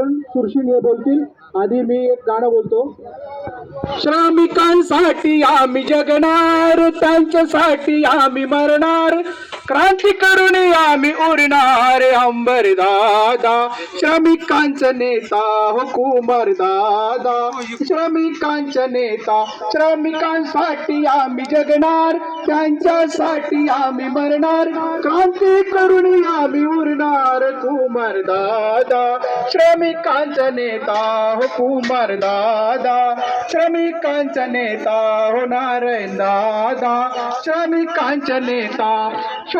कोण? सुरशील हे बोलतील. आधी मी एक गाणं बोलतो. श्रमिकांसाठी आम्ही जगणार त्यांच्यासाठी आम्ही मरणार. क्रांती करून आम्ही उरणार अंबर दादा। श्रमिकांचा नेता हो कुमार दादा। श्रमिकांचा नेता श्रमिकांसाठी आम्ही जगणार त्यांच्यासाठी आम्ही मरणार। क्रांती करून आम्ही उरणार कुमार दादा। श्रमिकांचा नेता हो कुमार दादा। श्रमिकांचा नेता होणार दादा। श्रमिकांचा नेता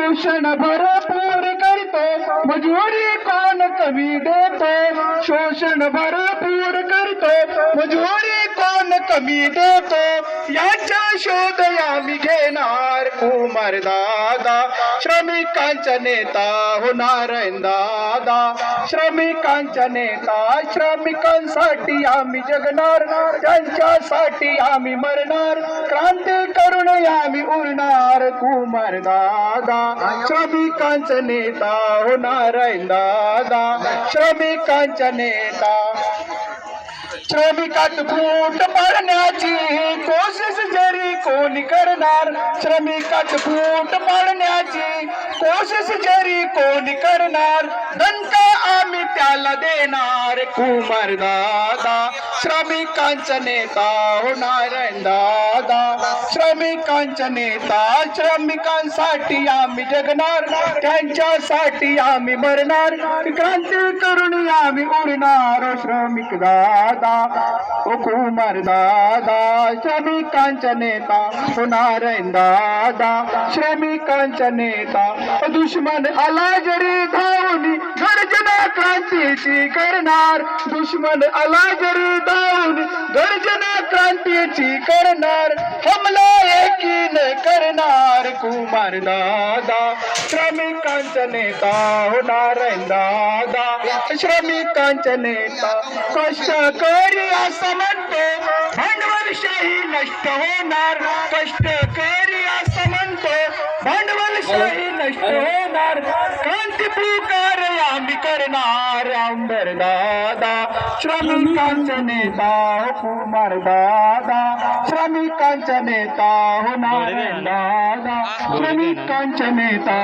शोषण भरपूर करतो. मजुरी कोण कमी देतो. शोषण भरपूर करतो. मजुरी कोण कमी देतो. याच्या शोध आम्ही घेणार. कुमार दादा श्रमिकांचा नेता होणार दादा. श्रमिकांचा नेता श्रमिकांसाठी आम्ही जगणार. त्यांच्यासाठी आम्ही मरणार. क्रांती आम्ही उरणार कुमार दादा. श्रमिकांचा नेता होणार दादा. श्रमिकांचा नेता. श्रमिकात फूट पाडण्याची कोशिश जरी कोणी करणार. श्रमिकात फूट पाडण्याची कोशिश जरी कोणी करणार. दंका आम्ही त्याला देणार कुमार दादा. श्रमिकांचा नेता होणार दादा. श्रमिकांचा नेता श्रमिकांसाठी आम्ही जगणार. त्यांच्यासाठी आम्ही मरणार. क्रांती करून आम्ही उरणार श्रमिक दादा. ओ कुमार दादा श्रमिकांचा नेता होणार दादा. श्रमिकांचा नेता दुश्मन आला जरी धावून, गर्जना क्रांतीची करणार. दुश्मन आला जरी क्रांतीची करणार हमला एकीन करणार कुमार दादा. श्रमिकांचा नेता होणार दादा. श्रमिकांचा नेता कष्टकरी असं म्हणतो. भांडवलशाही नष्ट होणार कष्टकरी असं म्हणतो. भांडवलशाही नष्ट होणार क्रांती पुकार करणार आंबर दादा श्रमिकांचा नेता हो कुमार दादा श्रमिकांचा नेता होणार दादा श्रमिकांचा नेता